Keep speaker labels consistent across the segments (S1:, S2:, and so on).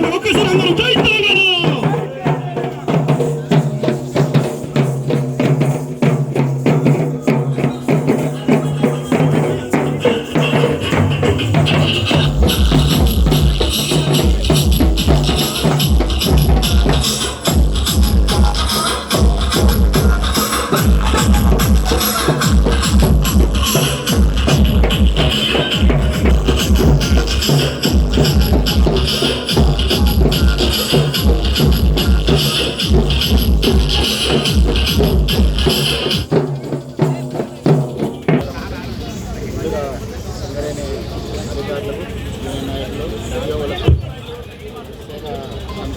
S1: のロックスラン
S2: ナーのタイター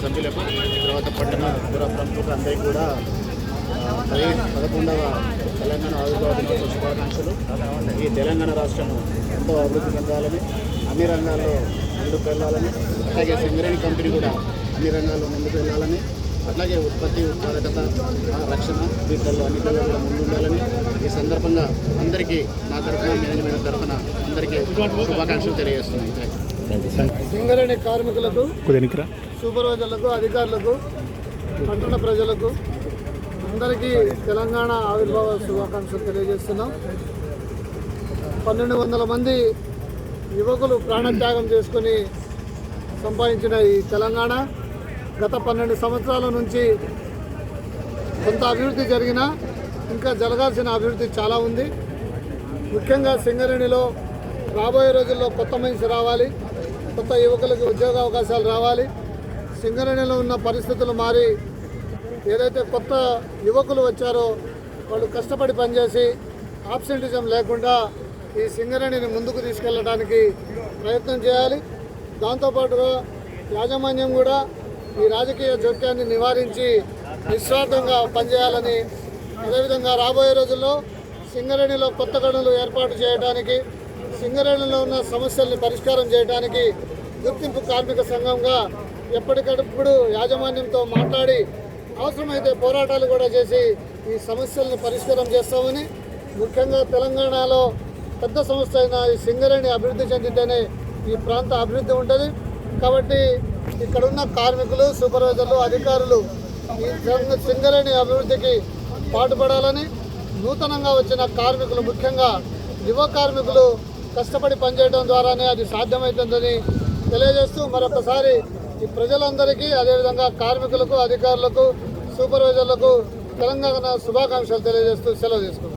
S2: సభ్యులకు తర్వాత పట్టణ పుర ప్రముఖులకు అందరికీ కూడా ఆ, పది పదకొండవ తెలంగాణ ఆవిర్భావ దినోత్సవ శుభాకాంక్షలు ఈ తెలంగాణ రాష్ట్రం ఎంతో అభివృద్ధి చెందాలని అన్ని రంగాల్లో ముందుకు వెళ్ళాలని అలాగే సింగరేణి కంపెనీ కూడా అన్ని రంగాల్లో ముందుకు వెళ్ళాలని అట్లాగే ఉత్పత్తి ఉత్పాదకత ఆ, రక్షణ వీటిల్లో అన్నింటిలో కూడా ముందుండాలని ఈ సందర్భంగా అందరికీ నా తరఫున మేనేజ్మెంట్ తరఫున అందరికీ శుభాకాంక్షలు తెలియజేస్తున్నాను.
S3: సింగరేణి కార్మికులకు సూపర్వైజర్లకు అధికారులకు పట్టణ ప్రజలకు అందరికీ తెలంగాణ ఆవిర్భావ శుభాకాంక్షలు తెలియజేస్తున్నాం. పన్నెండు వందల మంది యువకులు ప్రాణత్యాగం చేసుకొని సంపాదించిన ఈ తెలంగాణ. గత పన్నెండు సంవత్సరాల నుంచి కొంత అభివృద్ధి జరిగినా ఇంకా జరగాల్సిన అభివృద్ధి చాలా ఉంది. ముఖ్యంగా సింగరేణిలో రాబోయే రోజుల్లో కొత్త మనిషి రావాలి. కొత్త యువకులకు ఉద్యోగ అవకాశాలు రావాలి. సింగరేణిలో ఉన్న పరిస్థితులు మారి ఏదైతే కొత్త యువకులు వచ్చారో వాళ్ళు కష్టపడి పనిచేసి ఆబ్సెంటిజం లేకుండా ఈ సింగరేణిని ముందుకు తీసుకెళ్ళడానికి ప్రయత్నం చేయాలి. దాంతోపాటుగా యాజమాన్యం కూడా ఈ రాజకీయ జోక్యాన్ని నివారించి నిస్వార్థంగా పనిచేయాలని అదేవిధంగా రాబోయే రోజుల్లో సింగరేణిలో కొత్త గనులు ఏర్పాటు చేయడానికి సింగరేణిలో ఉన్న సమస్యల్ని పరిష్కారం చేయడానికి గుర్తింపు కార్మిక సంఘంగా ఎప్పటికప్పుడు యాజమాన్యంతో మాట్లాడి అవసరమైతే పోరాటాలు కూడా చేసి ఈ సమస్యల్ని పరిష్కారం చేస్తామని ముఖ్యంగా తెలంగాణలో పెద్ద సంస్థ అయిన ఈ సింగరేణి అభివృద్ధి చెందితేనే ఈ ప్రాంత అభివృద్ధి ఉంటుంది. కాబట్టి ఇక్కడున్న కార్మికులు సూపర్వైజర్లు అధికారులు ఈ సింగరేణి అభివృద్ధికి పాటుపడాలని నూతనంగా వచ్చిన కార్మికులు ముఖ్యంగా యువ కార్మికులు కష్టపడి పనిచేయడం ద్వారానే అది సాధ్యమవుతుందని తెలియజేస్తూ మరొకసారి ఈ ప్రజలందరికీ అదేవిధంగా కార్మికులకు అధికారులకు సూపర్వైజర్లకు తెలంగాణ శుభాకాంక్షలు తెలియజేస్తూ సెలవు తీసుకుంటాం